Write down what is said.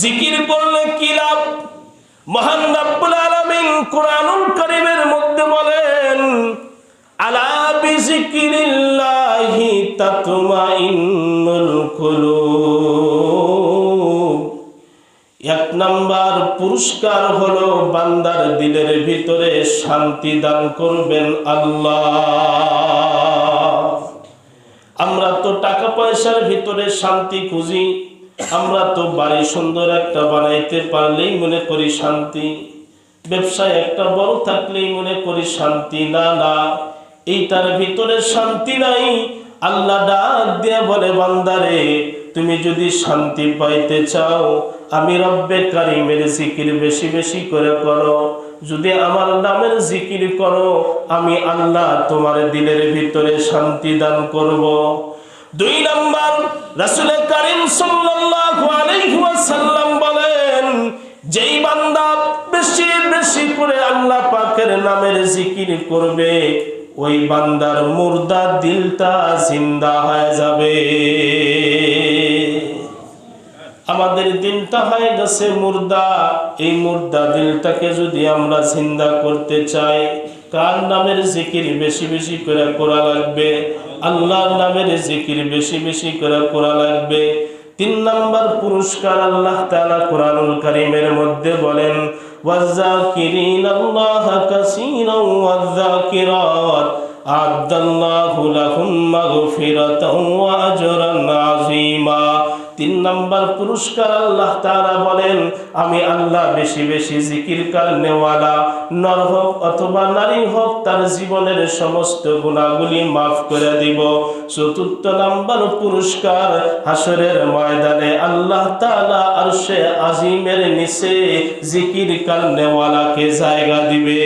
জিকির করলে কি লাভ? মহান রাব্বুল আলামিন কোরআনুল কারীমের মধ্যে বলেন, আলা বিজিকিরিল্লাহি তাতমাইন্নুল কুলুব। এক নাম্বার পুরস্কার হলো বান্দার দিলের ভিতরে শান্তি দান করবেন আল্লাহ। আমরা তো টাকা পয়সার ভিতরে শান্তি খুঁজি আমরা তো বাড়ি সুন্দর একটা বানাইতে পারলেই মনে করি শান্তি। ব্যবসায় একটা বড় থাকলেই মনে করি শান্তি। না না, এইটার ভিতরে শান্তি নাই। আল্লাহ ডাক দিয়া বলে, বান্দারে, তুমি যদি শান্তি পাইতে চাও, আমি রব্বে কারিমের জিকির বেশি বেশি করে করো। যদি আমার নামের জিকির করো, আমি আল্লাহ তোমার দিলের ভিতরে শান্তি দান করব। দুই নম্বর রাসূল করিম ওয়াসাল্লাম বলেন, যেই বান্দা বেশি বেশি করে আল্লাহ পাকের নামের জিকির করবে, ওই বান্দার মুর্দা দিলটা জিন্দা হয়ে যাবে। আমাদের দিলটা হয়ে গেছে মুর্দা, এই মুর্দা দিলটাকে যদি আমরা জিন্দা করতে চাই কার নামের জিকির বেশি বেশি করে করা লাগবে? আল্লাহর নামের জিকির বেশি বেশি করে করা লাগবে। তিন নাম্বার পুরস্কার আল্লাহ তাআলা কোরআনুল কারীমের মধ্যে বলেন ওয়াজাকিরিন আল্লাহ কাসীরান ওয়াজাকিরাত আদাল্লাহু লাহুম মাগফিরাতাও ওয়া আজরান নাম্বার পুরস্কার আল্লাহ তাআলা বলেন, আমি আল্লাহ বেশি বেশি জিকির নেওয়ালা নর হোক অথবা নারী হোক তার জীবনের সমস্ত গুণাগুলি মাফ করে দিব। চতুর্থ নাম্বার পুরস্কার হাসরের ময়দানে আল্লাহ তাআলা আরশে আজিমের নিচে জিকির নেওয়ালাকে জায়গা দিবে।